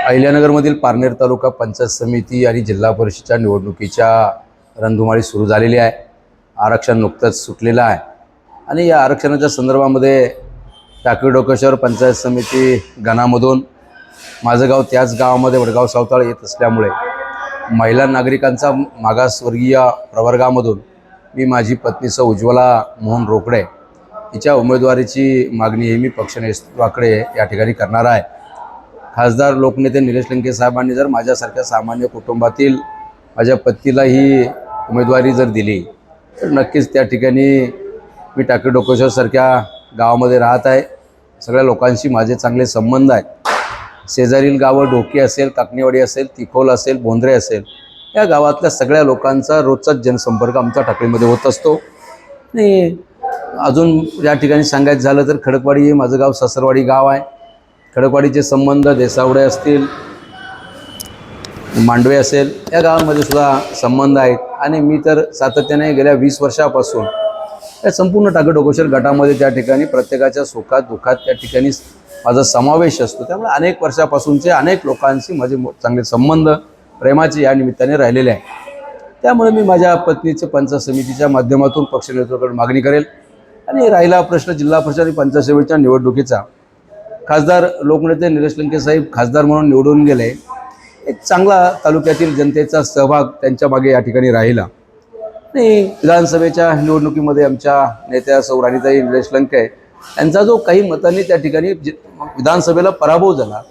अहिल्यानगरमधील पारनेर तालुका पंचायत समिती आणि जिल्हा परिषदच्या निवडणुकीच्या रणधुमाळी सुरू झालेली आहे. आरक्षण नुकतंच सुटलेलं आहे. आणि या आरक्षणाच्या संदर्भामध्ये टाकळी डोकेश्वर पंचायत समिती गणामधून माझं गाव त्याच गावामध्ये वडगाव सावताळ येत असल्यामुळे महिला नागरिकांचा मागासवर्गीय प्रवर्गामधून मी माझी पत्नी सौ उज्ज्वला मोहन रोकडे हिच्या उमेदवारीची मागणी ही मी पक्षनेतृत्वाकडे या ठिकाणी करणार आहे. खासदार लोकनेते निलेश लंके साहेबांनी जर माझ्यासारख्या सामान्य कुटुंबातील माझ्या पत्नीला ही उमेदवारी जर दिली तर नक्कीच त्या ठिकाणी मी टाकी डोकेश्वरसारख्या गावामध्ये राहत आहे. सगळ्या लोकांशी माझे चांगले संबंध आहेत. शेजारील गावं डोकी असेल काकणीवाडी असेल तिखोल असेल बोंद्रे असेल या गावातल्या सगळ्या लोकांचा रोजचाच जनसंपर्क आमच्या टाकळीमध्ये होत असतो. आणि अजून या ठिकाणी सांगायचं झालं तर खडकवाडी हे माझं गाव ससरवाडी गाव आहे. खडकवाडीचे संबंध देसावडे असतील मांडवे असेल या गावामध्ये सुद्धा संबंध आहेत. आणि मी तर सातत्याने गेल्या वीस वर्षापासून या संपूर्ण टाकं डोकोशर गटामध्ये त्या ठिकाणी प्रत्येकाच्या सुखात दुःखात त्या ठिकाणी माझा समावेश असतो. त्यामुळे अनेक वर्षापासूनचे अनेक लोकांशी माझे चांगले संबंध प्रेमाचे या निमित्ताने राहिलेले आहे. त्यामुळे मी माझ्या पत्नीचं पंचायत समितीच्या माध्यमातून पक्ष नेतृत्वाकडे मागणी करेल. आणि राहिला प्रश्न जिल्हा परिषद आणि पंचायत समितीच्या निवडणुकीचा. खासदार लोकनेते निलेश लंके साहेब खासदार म्हणून निवडून गेले. एक चांगला तालुक्यातील जनतेचा सहभाग त्यांच्या मागे या ठिकाणी राहिला. आणि विधानसभेच्या निवडणुकीमध्ये आमच्या नेत्या सौ राणीताई निलेश लंके यांचा जो काही मतांनी त्या ठिकाणी जि- विधानसभेला पराभव झाला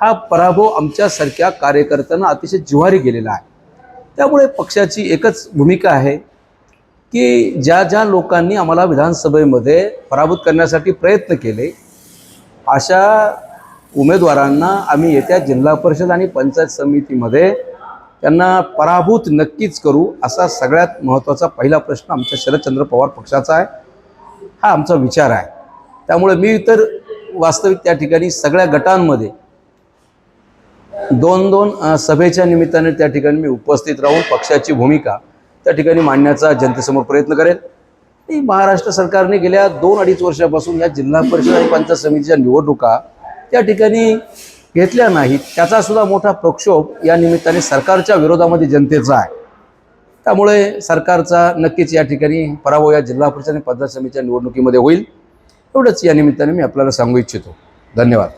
हा पराभव आमच्यासारख्या कार्यकर्त्यांना अतिशय जिव्हारी गेलेला आहे. त्यामुळे पक्षाची एकच भूमिका आहे की ज्या ज्या लोकांनी आम्हाला विधानसभेमध्ये पराभूत करण्यासाठी प्रयत्न केले अशा उमेदवारांना आम्ही येत्या जिल्हा परिषद आणि पंचायत समितीमध्ये त्यांना पराभूत नक्कीच करू असा सगळ्यात महत्त्वाचा पहिला प्रश्न आमच्या शरदचंद्र पवार पक्षाचा आहे. हा आमचा विचार आहे. त्यामुळे मी तर वास्तविक त्या ठिकाणी सगळ्या गटांमध्ये दोन दोन सभेच्या निमित्ताने त्या ठिकाणी मी उपस्थित राहून पक्षाची भूमिका त्या ठिकाणी मांडण्याचा जनतेसमोर प्रयत्न करेल. ही महाराष्ट्र सरकारने गेल्या दोन अडीच वर्षापासून या जिल्हा परिषद आणि पंचायत समितीच्या निवडणुका त्या ठिकाणी घेतल्या नाहीत. त्याचा सुद्धा मोठा प्रक्षोभ या निमित्ताने सरकारच्या विरोधामध्ये जनतेचा आहे. त्यामुळे सरकारचा नक्कीच या ठिकाणी पराभव या जिल्हा परिषद आणि पंचायत समितीच्या निवडणुकीमध्ये होईल. एवढंच या निमित्ताने मी आपल्याला सांगू इच्छितो. धन्यवाद.